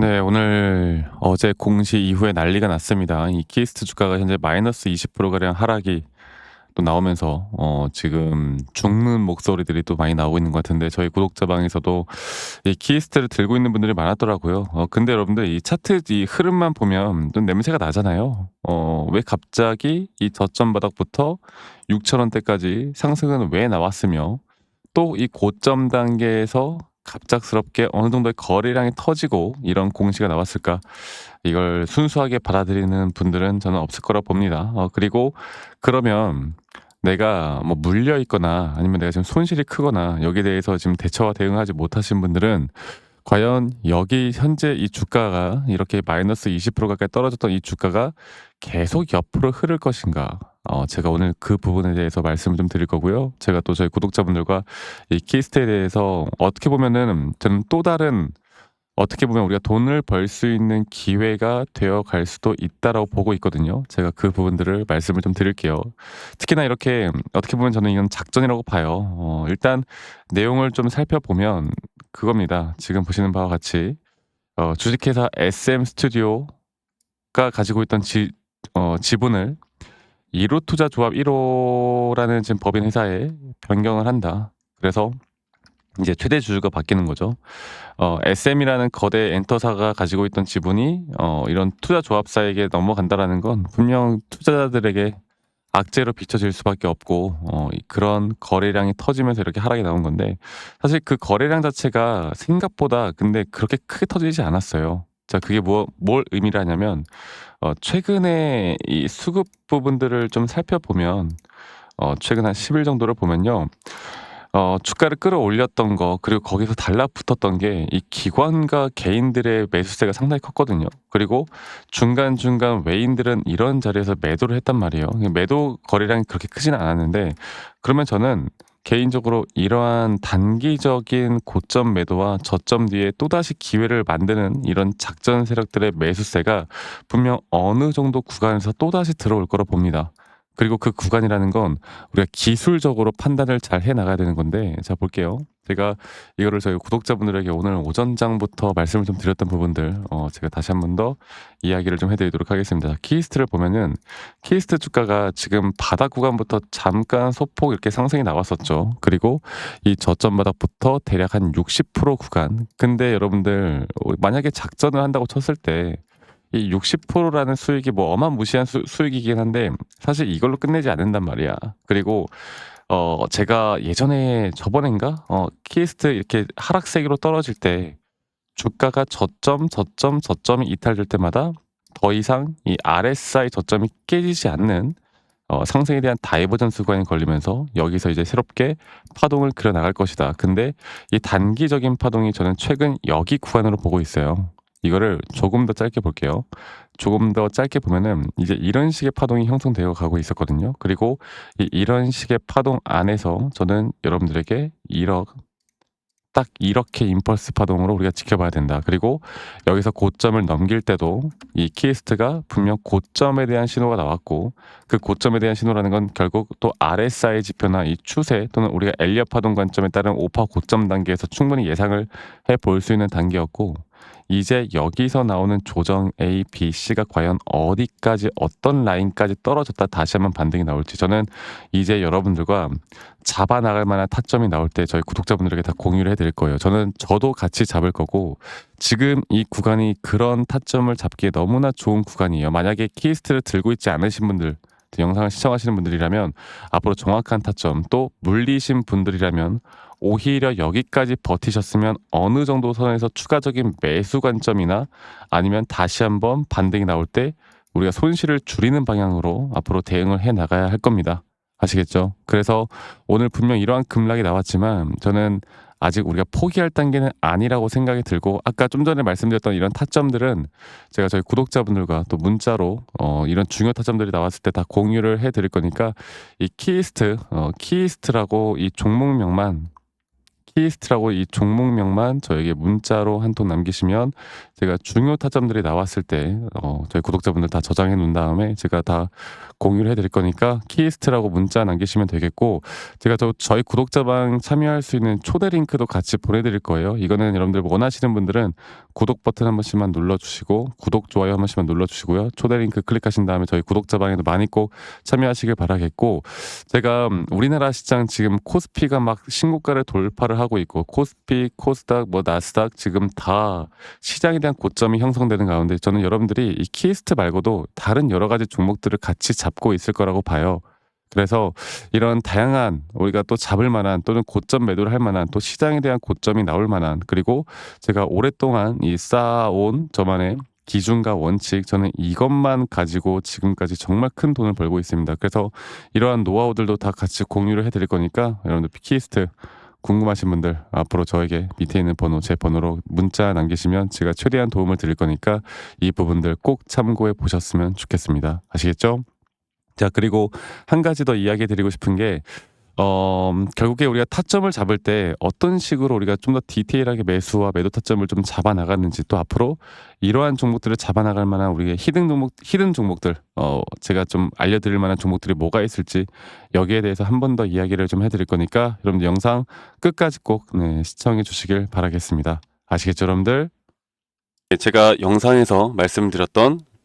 네, 오늘 어제 공시 이후에 난리가 났습니다. 이 키스트 주가가 현재 마이너스 20%가량 하락이 또 나오면서 어 지금 죽는 목소리들이 또 많이 나오고 있는 것 같은데 저희 구독자 방에서도 이 키스트를 들고 있는 분들이 많았더라고요. 어 근데 여러분들 이 차트 이 흐름만 보면 좀 냄새가 나잖아요. 어 왜 갑자기 이 저점 바닥부터 6천 원대까지 상승은 왜 나왔으며 또 이 고점 단계에서 갑작스럽게 어느 정도의 거래량이 터지고 이런 공시가 나왔을까? 이걸 순수하게 받아들이는 분들은 저는 없을 거라 봅니다. 어 그리고 그러면 내가 뭐 물려 있거나 아니면 내가 지금 손실이 크거나 여기에 대해서 지금 대처와 대응하지 못하신 분들은 과연 여기 현재 이 주가가 이렇게 마이너스 20% 가까이 떨어졌던 이 주가가 계속 옆으로 흐를 것인가? 어 제가 오늘 그 부분에 대해서 말씀을 좀 드릴 거고요. 제가 또 저희 구독자분들과 이 키스트에 대해서 어떻게 보면은 저는 또 다른 어떻게 보면 우리가 돈을 벌 수 있는 기회가 되어 갈 수도 있다라고 보고 있거든요. 제가 그 부분들을 말씀을 좀 드릴게요. 특히나 이렇게 어떻게 보면 저는 이건 작전이라고 봐요. 어 일단 내용을 좀 살펴보면 그겁니다. 지금 보시는 바와 같이 어 주식회사 SM 스튜디오가 가지고 있던 지 어 지분을 1호 투자 조합 1호라는 지금 법인 회사에 변경을 한다. 그래서 이제 최대 주주가 바뀌는 거죠. 어 SM이라는 거대 엔터사가 가지고 있던 지분이 어 이런 투자 조합사에게 넘어간다라는 건 분명 투자자들에게 악재로 비춰질 수밖에 없고 어이 그런 거래량이 터지면서 이렇게 하락이 나온 건데 사실 그 거래량 자체가 생각보다 근데 그렇게 크게 터지지 않았어요. 자 그게 뭐 뭘 의미를 하냐면 어 최근에 이 수급 부분들을 좀 살펴보면 어 최근 한 10일 정도를 보면요. 어 주가를 끌어올렸던 거 그리고 거기서 달라붙었던 게 이 기관과 개인들의 매수세가 상당히 컸거든요. 그리고 중간중간 외인들은 이런 자리에서 매도를 했단 말이에요. 매도 거래량이 그렇게 크지는 않았는데 그러면 저는 개인적으로 이러한 단기적인 고점 매도와 저점 뒤에 또다시 기회를 만드는 이런 작전 세력들의 매수세가 분명 어느 정도 구간에서 또다시 들어올 거라 봅니다. 그리고 그 구간이라는 건 우리가 기술적으로 판단을 잘 해 나가야 되는 건데 자 볼게요. 제가 이거를 저희 구독자분들에게 오늘 오전장부터 말씀을 좀 드렸던 부분들 어 제가 다시 한 번 더 이야기를 좀 해 드리도록 하겠습니다. 키스트를 보면은 키스트 주가가 지금 바닥 구간부터 잠깐 소폭 이렇게 상승이 나왔었죠. 그리고 이 저점 바닥부터 대략 한 60% 구간. 근데 여러분들 어 만약에 작전을 한다고 쳤을 때 이 60%라는 수익이 뭐 어마무시한 수 수익이긴 한데 사실 이걸로 끝내지 않는단 말이야. 그리고 어 제가 예전에 저번엔가 어 키스트 이렇게 하락세기로 떨어질 때 주가가 저점, 저점, 저점이 이탈될 때마다 더 이상 이 RSI 저점이 깨지지 않는 어 상승에 대한 다이버전스 구간이 걸리면서 여기서 이제 새롭게 파동을 그려 나갈 것이다. 근데 이 단기적인 파동이 저는 최근 여기 구간으로 보고 있어요. 이거를 조금 더 짧게 볼게요. 조금 더 짧게 보면은 이제 이런 식의 파동이 형성되어 가고 있었거든요. 그리고 이 이런 식의 파동 안에서 저는 여러분들에게 이러 딱 이렇게 임펄스 파동으로 우리가 지켜봐야 된다. 그리고 여기서 고점을 넘길 때도 이 키스트가 분명 고점에 대한 신호가 나왔고 그 고점에 대한 신호라는 건 결국 또 RSI 지표나 이 추세 또는 우리가 엘리엇 파동 관점에 따른 오파 고점 단계에서 충분히 예상을 해 볼 수 있는 단계였고 이제 여기서 나오는 조정 A, B, C가 과연 어디까지 어떤 라인까지 떨어졌다 다시 한번 반등이 나올지 저는 이제 여러분들과 잡아 나갈 만한 타점이 나올 때 저희 구독자분들에게 다 공유를 해드릴 거예요. 저는 저도 같이 잡을 거고 지금 이 구간이 그런 타점을 잡기에 너무나 좋은 구간이에요. 만약에 키스트를 들고 있지 않으신 분들 영상을 시청하시는 분들이라면 앞으로 정확한 타점 또 물리신 분들이라면 오히려 여기까지 버티셨으면 어느 정도 선에서 추가적인 매수 관점이나 아니면 다시 한번 반등이 나올 때 우리가 손실을 줄이는 방향으로 앞으로 대응을 해 나가야 할 겁니다. 아시겠죠? 그래서 오늘 분명 이러한 급락이 나왔지만 저는 아직 우리가 포기할 단계는 아니라고 생각이 들고 아까 좀 전에 말씀드렸던 이런 타점들은 제가 저희 구독자분들과 또 문자로 어 이런 중요 타점들이 나왔을 때 다 공유를 해 드릴 거니까 이 키스트 어 키스트라고 이 종목명만 키스트라고 이 종목명만 저에게 문자로 한 통 남기시면 제가 중요 타점들이 나왔을 때 어, 저희 구독자분들 다 저장해 놓은 다음에 제가 다 공유를 해드릴 거니까 키스트라고 문자 남기시면 되겠고 제가 또 저희 구독자방 참여할 수 있는 초대 링크도 같이 보내드릴 거예요. 이거는 여러분들 원하시는 분들은 구독 버튼 한 번씩만 눌러주시고 구독 좋아요 한 번씩만 눌러주시고요. 초대 링크 클릭하신 다음에 저희 구독자방에도 많이 꼭 참여하시길 바라겠고 제가 음, 우리나라 시장 지금 코스피가 막 신고가를 돌파를 하고 있고 코스피, 코스닥, 뭐 나스닥 지금 다 시장에 대한 고점이 형성되는 가운데 저는 여러분들이 이 키스트 말고도 다른 여러 가지 종목들을 같이 잡고 있을 거라고 봐요. 그래서 이런 다양한 우리가 또 잡을 만한 또는 고점 매도를 할 만한 또 시장에 대한 고점이 나올 만한 그리고 제가 오랫동안 이 쌓아온 저만의 기준과 원칙 저는 이것만 가지고 지금까지 정말 큰 돈을 벌고 있습니다. 그래서 이러한 노하우들도 다 같이 공유를 해드릴 거니까 여러분들 키스트 궁금하신 분들 앞으로 저에게 밑에 있는 번호 제 번호로 문자 남기시면 제가 최대한 도움을 드릴 거니까 이 부분들 꼭 참고해 보셨으면 좋겠습니다. 아시겠죠? 자 그리고 한 가지 더 이야기 드리고 싶은 게 어, 결국에 우리가 타점을 잡을 때 어떤 식으로 우리가 좀 더 디테일하게 매수와 매도 타점을 좀 잡아 나가는지 또 앞으로 이러한 종목들을 잡아 나갈 만한 우리의 히든 종목 히든 종목들 어 제가 좀 알려드릴 만한 종목들이 뭐가 있을지 여기에 대해서 한 번 더 이야기를 좀 해드릴 거니까 여러분들 영상 끝까지 꼭 네, 시청해 주시길 바라겠습니다. 아시겠죠, 여러분들? 네, 제가 영상에서 말씀드렸던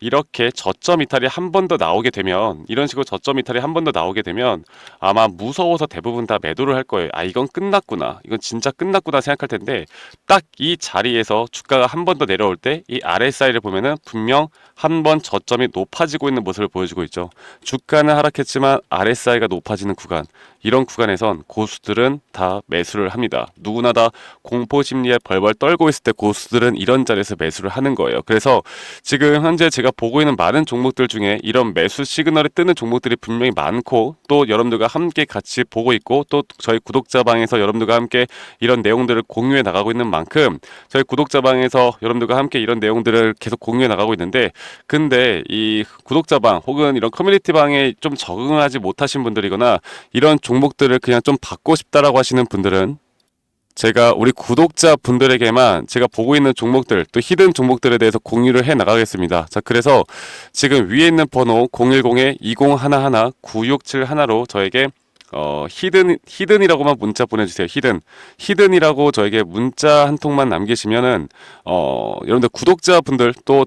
이렇게 저점 이탈이 한 번 더 나오게 되면 이런 식으로 저점 이탈이 한 번 더 나오게 되면 아마 무서워서 대부분 다 매도를 할 거예요. 아 이건 끝났구나. 이건 진짜 끝났구나 생각할 텐데 딱 이 자리에서 주가가 한 번 더 내려올 때 이 RSI를 보면은 분명 한 번 저점이 높아지고 있는 모습을 보여주고 있죠. 주가는 하락했지만 RSI가 높아지는 구간 이런 구간에선 고수들은 다 매수를 합니다. 누구나 다 공포 심리에 벌벌 떨고 있을 때 고수들은 이런 자리에서 매수를 하는 거예요. 그래서 지금 현재 제가 보고 있는 많은 종목들 중에 이런 매수 시그널이 뜨는 종목들이 분명히 많고 또 여러분들과 함께 같이 보고 있고 또 저희 구독자방에서 여러분들과 함께 이런 내용들을 공유해 나가고 있는 만큼 저희 구독자방에서 여러분들과 함께 이런 내용들을 계속 공유해 나가고 있는데 근데 이 구독자방 혹은 이런 커뮤니티방에 좀 적응하지 못하신 분들이거나 이런 종 목들을 그냥 좀 받고 싶다라고 하시는 분들은 제가 우리 구독자 분들에게만 제가 보고 있는 종목들 또 히든 종목들에 대해서 공유를 해 나가겠습니다. 자, 그래서 지금 위에 있는 번호 010-2011-9671로 저에게 어, 히든, 히든이라고만 문자 보내주세요. 히든. 히든이라고 저에게 문자 한 통만 남기시면은, 어, 여러분들 구독자분들 또